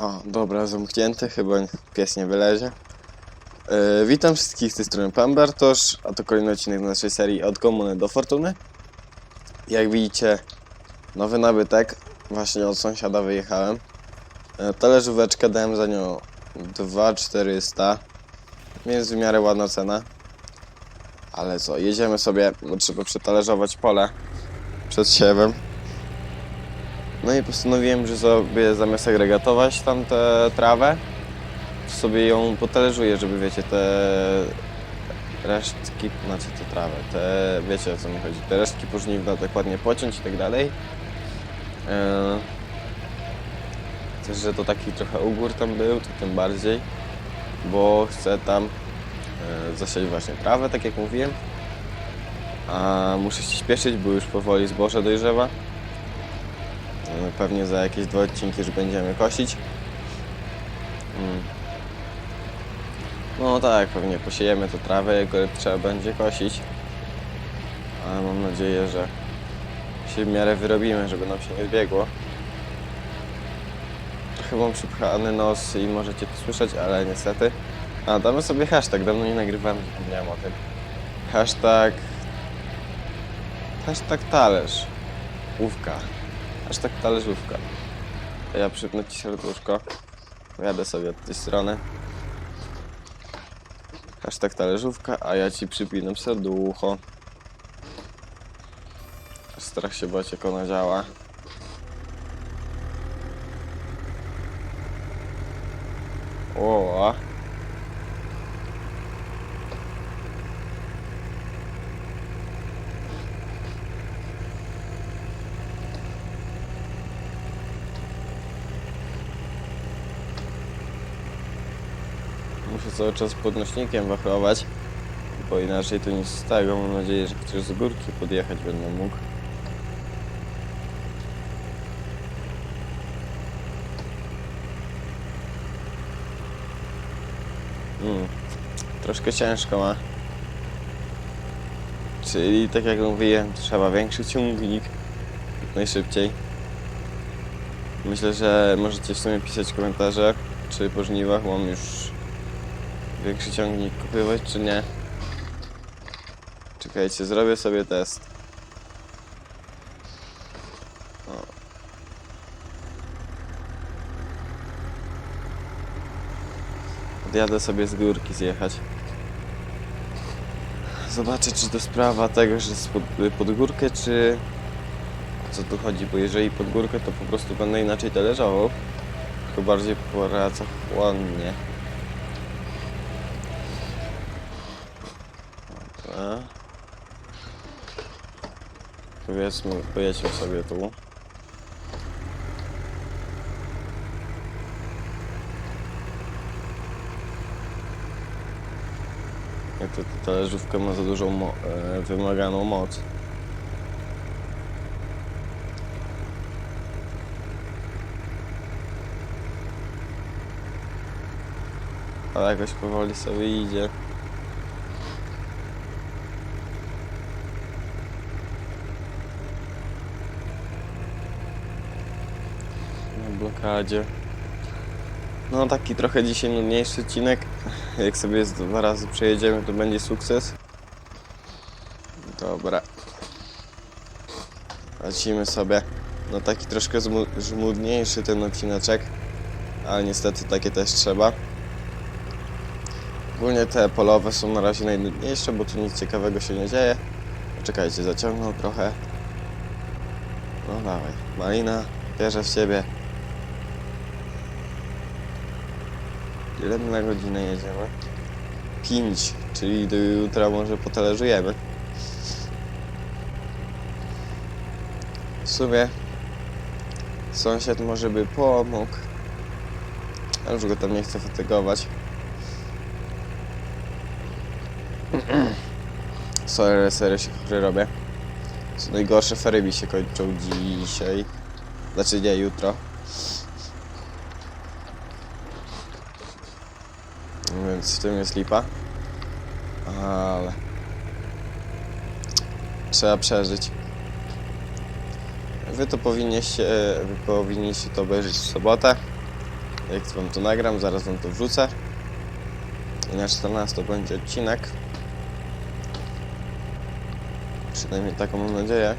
O, dobra, zamknięty, chyba pies nie wylezie. Yy, witam wszystkich z tej strony Pan Bartosz, a to kolejny odcinek naszej serii Od Komuny do Fortuny. Jak widzicie, nowy nabytek, właśnie od sąsiada wyjechałem. Yy, talerzóweczkę dałem za nią 2400, więc w miarę ładna cena. Ale co, jedziemy sobie, bo trzeba przetalerzować pole przed siewem. No i postanowiłem, że sobie zamiast agregatować tam tę trawę, sobie ją potalerzuję, żeby wiecie, te resztki, znaczy te trawę, te, wiecie o co mi chodzi, te resztki pożniwne dokładnie pociąć i tak dalej. Eee, Też, że to taki trochę ugór tam był, to tym bardziej, bo chcę tam e, zasiać właśnie trawę, tak jak mówiłem. A muszę się śpieszyć, bo już powoli zboże dojrzewa. E, Pewnie za jakieś dwa odcinki już będziemy kosić. Mm. No tak, pewnie posiejemy tę trawę, jak trzeba będzie kosić. Ale mam nadzieję, że się w miarę wyrobimy, żeby nam się nie zbiegło. Trochę mam przypchany nos i możecie to słyszeć, ale niestety. A, damy sobie hashtag, dawno nie nagrywałem, zapomniałem o tym. Hashtag... Hashtag talerz. Łówka. Aż tak talerzówka. Ja przypnę ci serduszko. Jadę sobie od tej strony. Aż tak talerzówka, a ja ci przypinam serducho. Strach się bać jak ona działa. O. Muszę cały czas podnośnikiem wachlować, bo inaczej to nic z tego. Mam nadzieję, że chociaż z górki podjechać będę mógł. Mm, troszkę ciężko ma. Czyli tak jak mówiłem, trzeba większy ciągnik jak najszybciej. Myślę, że możecie w sumie pisać komentarze, czy po żniwach mam już większy ciągnik kupywać, czy nie. Czekajcie, zrobię sobie test. O. Odjadę sobie z górki zjechać. Zobaczę, czy to sprawa tego, że pod, pod górkę, czy o co tu chodzi, bo jeżeli pod górkę, to po prostu będę inaczej talerzował. Tylko bardziej. Dobra. Powiedzmy, pojedźmy sobie tu. Jak to ta talerzówka ma za dużą mo- e, wymaganą moc. Ale jakoś powoli sobie idzie. Na blokadzie. No taki trochę dzisiaj nudniejszy odcinek. Jak sobie dwa razy przejedziemy, to będzie sukces. Dobra. Lecimy sobie. No taki troszkę żmudniejszy ten odcineczek. Ale niestety takie też trzeba. Ogólnie te polowe są na razie najnudniejsze, bo tu nic ciekawego się nie dzieje. Poczekajcie, zaciągnął trochę. No dawaj. Malina, wierzę w ciebie. Ile my na godzinę jedziemy? 5, czyli do jutra może potalerzujemy. W sumie sąsiad może by pomógł. Ale już go tam nie chcę fatygować. Sorry, serio się chory robię. Co najgorsze fery mi się kończą dzisiaj. Znaczy nie, jutro. Więc w tym jest lipa. Ale... Trzeba przeżyć. Wy to powinniście, wy powinniście to obejrzeć w sobotę. Jak wam to nagram, zaraz wam to wrzucę. I na 14 będzie odcinek. Przynajmniej taką mam nadzieję.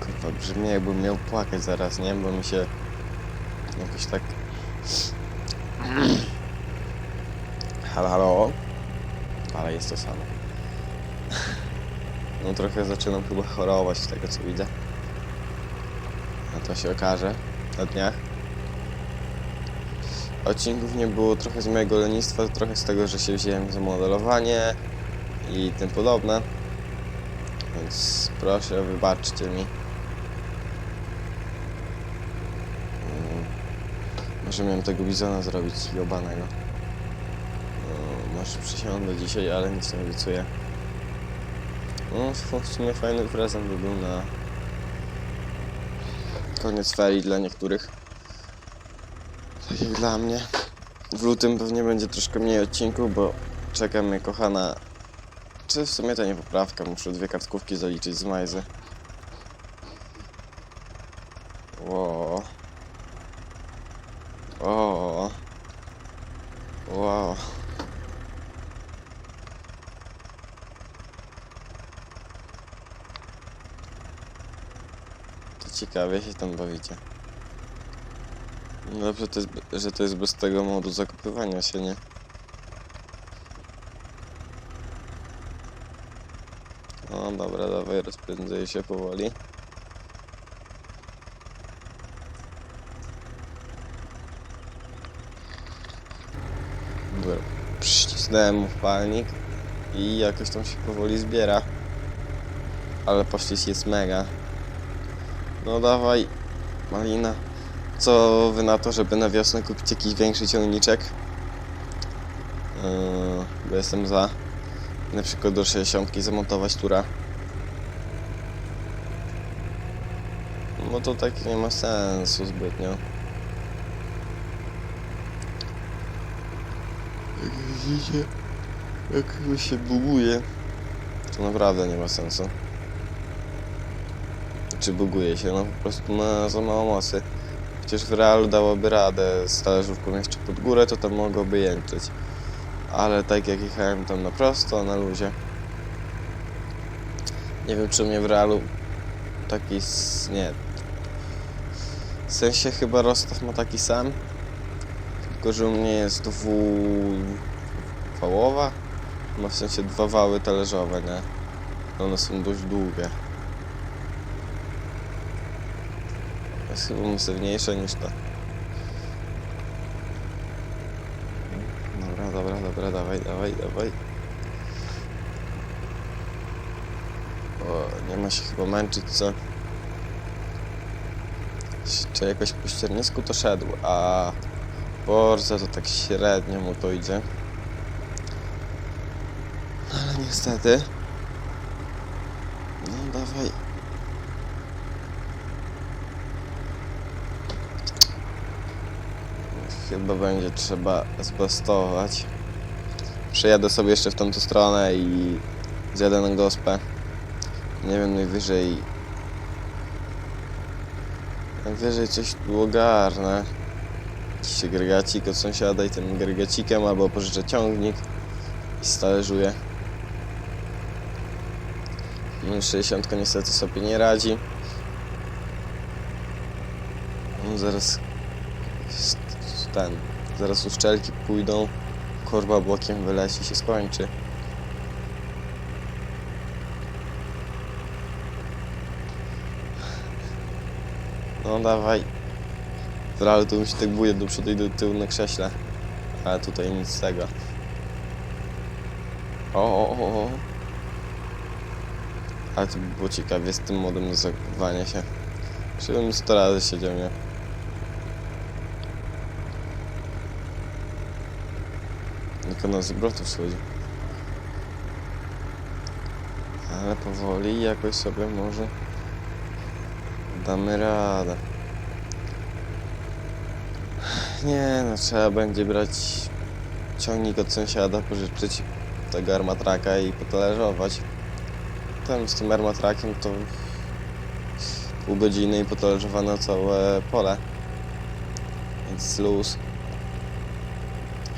Kurwa, brzmi jakbym miał płakać zaraz, nie? Bo mi się jakoś tak... Halo, halo? Ale jest to samo. No trochę zaczynam chyba chorować z tego co widzę. A to się okaże na dniach. Odcinków nie było trochę z mojego lenistwa, trochę z tego, że się wziąłem za modelowanie i tym podobne. Więc proszę, wybaczcie mi. Mm, Może miałem tego bizona zrobić jobanego. Może przysiądę dzisiaj, ale nic nie obiecuję. No, w sumie fajny prezent by był na koniec ferii dla niektórych. Tak jak dla mnie. W lutym pewnie będzie troszkę mniej odcinków, bo czeka mnie kochana... Czy w sumie to nie poprawka, muszę dwie kartkówki zaliczyć z Majzy. Ło. O. Wow. To ciekawie się tam bawicie. No Dobrze, to jest, że to jest bez tego modu zakopywania się, nie? O, dobra, dawaj, rozpędzaj się powoli. Dobra, przycisnąłem mu palnik i jakoś tam się powoli zbiera. Ale pościsk jest mega. No dawaj, malina. Co wy na to, żeby na wiosnę kupić jakiś większy ciągniczek? Yy, bo jestem za. Na przykład do 60 zamontować tura. Bo to tak nie ma sensu zbytnio. Jak widzicie, jak się buguje, to naprawdę nie ma sensu. Czy buguje się? No po prostu ma za mało mocy. Przecież w realu dałoby radę z talerzówką jeszcze pod górę, to tam mogłoby jęczyć. Ale tak jak jechałem tam na prosto, na luzie. Nie wiem czy mnie w realu taki... nie. W sensie chyba rozstaw ma taki sam. Tylko, że u mnie jest dwuwałowa. Ma w sensie dwa wały talerzowe, nie? One są dość długie. Jest chyba masywniejsze niż to. Dobra, dobra, dobra, dawaj, dawaj, dawaj. O, nie ma się chyba męczyć, co? Czy jakoś po ściernisku to szedł, a Borza to tak średnio mu to idzie. Ale niestety. No dawaj. Chyba będzie trzeba zbastować. Przejadę sobie jeszcze w tamtą stronę i zjadę na gospę. Nie wiem, najwyżej... Najwyżej coś tu ogarnę. Jakiś agregacik od sąsiada i tym agregacikiem albo pożyczę ciągnik i stalerzuję. No, 60 niestety sobie nie radzi. Zaraz ten, zaraz uszczelki pójdą, korba bokiem wyleci się skończy. No dawaj. Ale tu mi się tak buje do przodu i do tyłu na krześle. Ale tutaj nic z tego. O, o, o. Ale to by było ciekawie z tym modem do się. Żebym 100 razy siedział, nie? Tylko na zwrotów schodzi. Ale powoli jakoś sobie może damy radę. Nie no, trzeba będzie brać ciągnik od sąsiada, pożyczyć tego armatraka i potalerzować. Tam z tym armatrakiem to pół godziny i potalerzowane całe pole. Więc luz.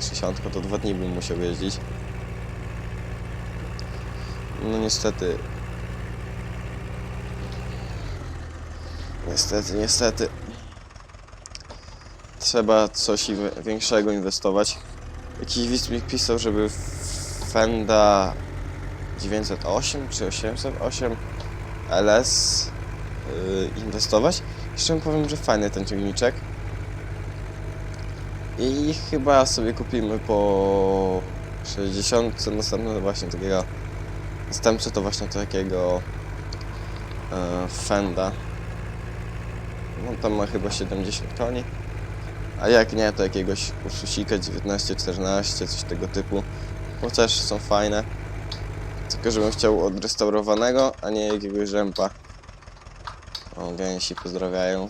60 to dwa dni bym musiał jeździć. No niestety. Niestety, niestety. Trzeba coś większego inwestować. Jakiś widz mi pisał, żeby Fenda 908 czy 808 LS yy, inwestować. Jeszcze powiem, że fajny ten ciągniczek. I chyba sobie kupimy po 60 następne właśnie takiego następcy to właśnie takiego e, Fenda. No tam ma chyba 70 koni. A jak nie, to jakiegoś Ursusika 19-14, coś tego typu. Bo też są fajne. Tylko żebym chciał odrestaurowanego, a nie jakiegoś rzępa. O, gęsi pozdrawiają.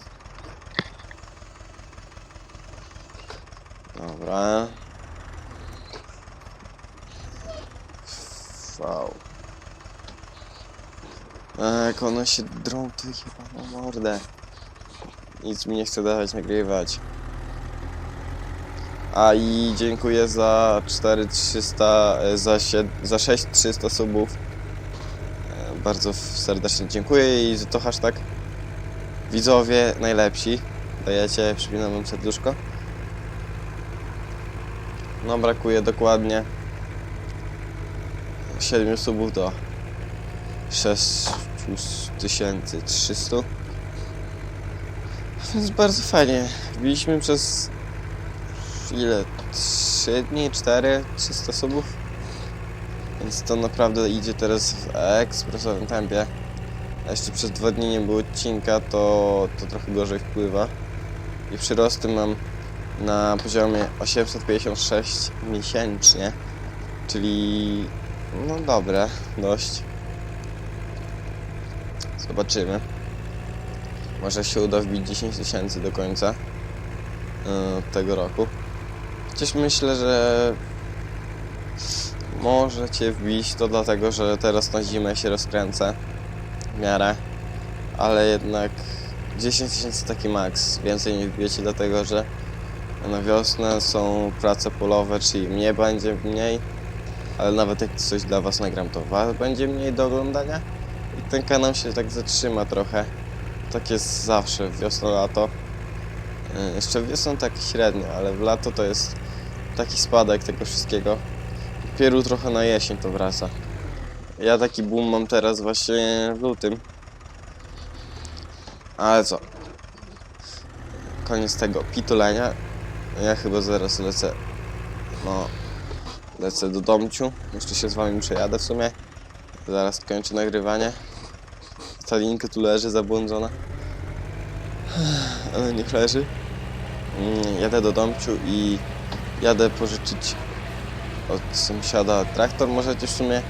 Dobra. Wow. Jak one się drą, to chyba na mordę. Nic mi nie chce dawać nagrywać. A i dziękuję za 4300, e, za, za 6300 subów. E, Bardzo serdecznie dziękuję i to hashtag widzowie najlepsi. Dajecie, przypinam wam serduszko. No brakuje dokładnie 7 subów do 6300. Więc bardzo fajnie. Wbiliśmy przez ile? 3 dni, 4, 300 subów. Więc to naprawdę idzie teraz w ekspresowym tempie. A jeszcze przez dwa dni nie było odcinka, to, to trochę gorzej wpływa. I przyrosty mam na poziomie 856 miesięcznie. Czyli no dobre, dość. Zobaczymy. Może się uda wbić 10 tysięcy do końca yy, tego roku. Chociaż myślę, że możecie wbić to dlatego, że teraz na zimę się rozkręcę w miarę, ale jednak 10 tysięcy taki maks. Więcej nie wbijecie dlatego, że na wiosnę są prace polowe, czyli mnie będzie mniej, ale nawet jak coś dla was nagram, to was będzie mniej do oglądania i ten kanał się tak zatrzyma trochę. Tak jest zawsze, wiosna, lato. Yy, Jeszcze wiosną tak średnio, ale w lato to jest taki spadek tego wszystkiego. Dopiero trochę na jesień to wraca. Ja taki boom mam teraz właśnie w lutym. Ale co? Koniec tego pitulenia. Ja chyba zaraz lecę. No. Lecę do domciu. Jeszcze się z wami przejadę w sumie. Zaraz kończę nagrywanie. Ta linka tu leży zabłądzona. Ale niech leży. Mm, Jadę do domciu i jadę pożyczyć od sąsiada traktor. Możecie w sumie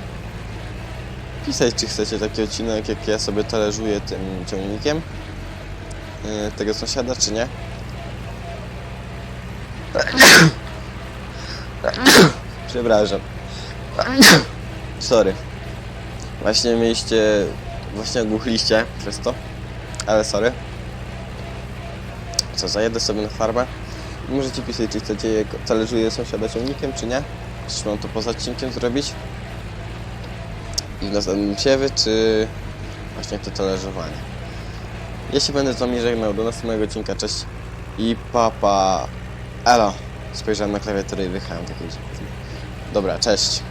pisać, czy chcecie taki odcinek, jak ja sobie talerzuję tym ciągnikiem yy, tego sąsiada, czy nie. Przepraszam. Sorry. Właśnie mieliście, właśnie ogłuchliście przez to, ale sorry. Co, zajedę sobie na farmę. Możecie pisać, czy chcecie, jak talerzuję sąsiada ciągnikiem, czy nie. Czy mam to poza odcinkiem zrobić. I w następnym siewy, czy właśnie to talerzowanie. Ja się będę z wami żegnał do następnego odcinka, cześć i papa. Elo. Spojrzałem na klawiaturę i wyjechałem takiej. Dobra, cześć.